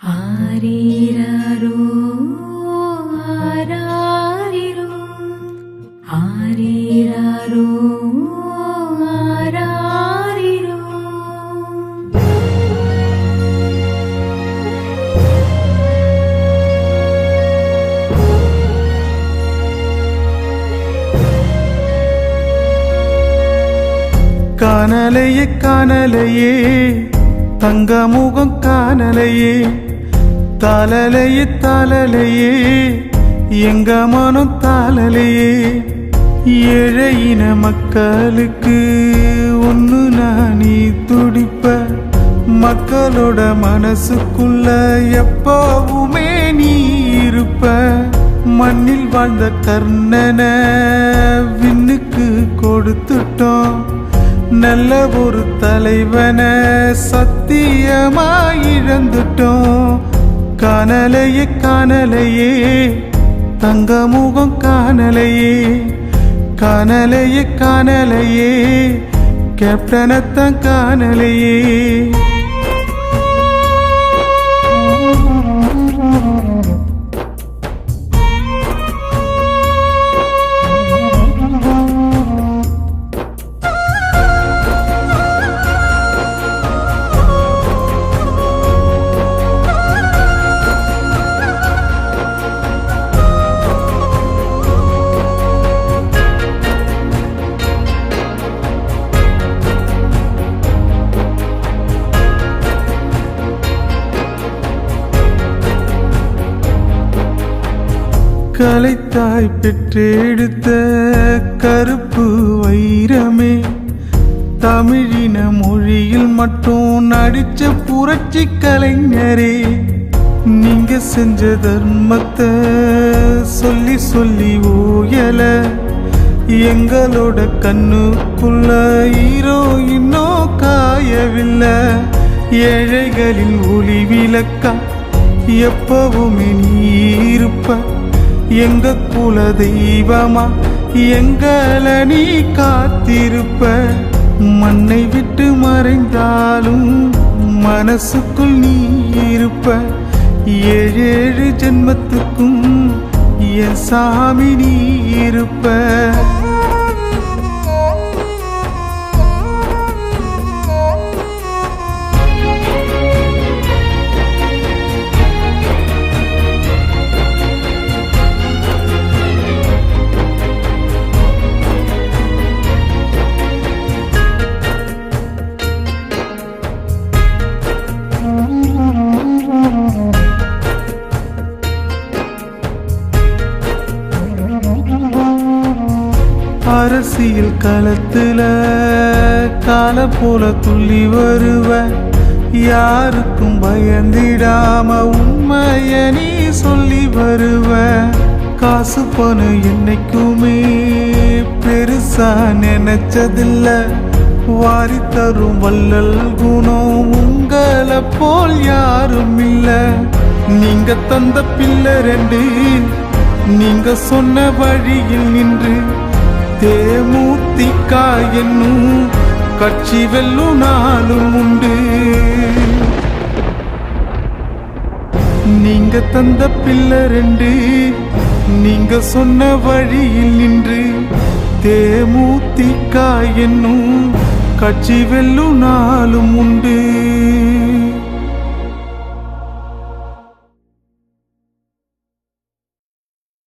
ஆரீரரோ ஆராரிரோ ஆரீரரோ காணலையே காணலையே தங்க முகம் காணலையே தாளலையே தாளலையே எங்க மனம் தாளலையே. ஏழையின மக்களுக்கு ஒன்று நீ துடிப்ப மக்களோட மனசுக்குள்ள எப்பவுமே நீ இருப்ப. மண்ணில் வாழ்ந்த கர்ணனை விண்ணுக்கு கொடுத்துட்டோம். நல்ல ஒரு தலைவனை சத்தியமா இழந்துட்டோம் காணலையே காணலையே தங்க முகம் காணலையே. காணலையே காணலையே கேப்டனத்தான் காணலையே. கலைத்தாய் பெற்றெடுத்த கருப்பு வைரமே. தமிழின மொழியில் மட்டும் நடிச்ச புரட்சி கலைஞரே. நீங்க செஞ்ச தர்மத்தை சொல்லி சொல்லி ஓயல. எங்களோட கண்ணுக்குள்ள ஹீரோ இன்னும் காயவில்லை. ஏழைகளின் ஒளி விளக்கா எப்பவுமே நீ இருப்ப. எங்க குல தெய்வமா எங்கள நீ காத்திருப்ப. மண்ணை விட்டு மறைந்தாலும் மனசுக்குள் நீ இருப்ப. ஏழேழு ஜென்மத்துக்கும் என் சாமி நீ இருப்ப. அரசியல் களத்துல கால போல துள்ளி வருவ யாருக்கும் பயந்திடாம உண்மைய நீ சொல்லி வருவ காசு பணம் என்னைக்குமே பெருசா நினைச்சதில்ல. வாரி தரும் வள்ளல் குணம் உங்களை போல் யாரும் இல்ல நீங்க தந்த பிள்ளை ரெண்டு நீங்க சொன்ன வழியில் நின்று தேமுதிக என்னும் கட்சி வெல்லும் நாளும் உண்டு. நீங்க தந்த பிள்ளை ரெண்டு நீங்க சொன்ன வழியில் நின்று தேமுதிக என்னும் கட்சி வெல்லும் நாளும் உண்டு.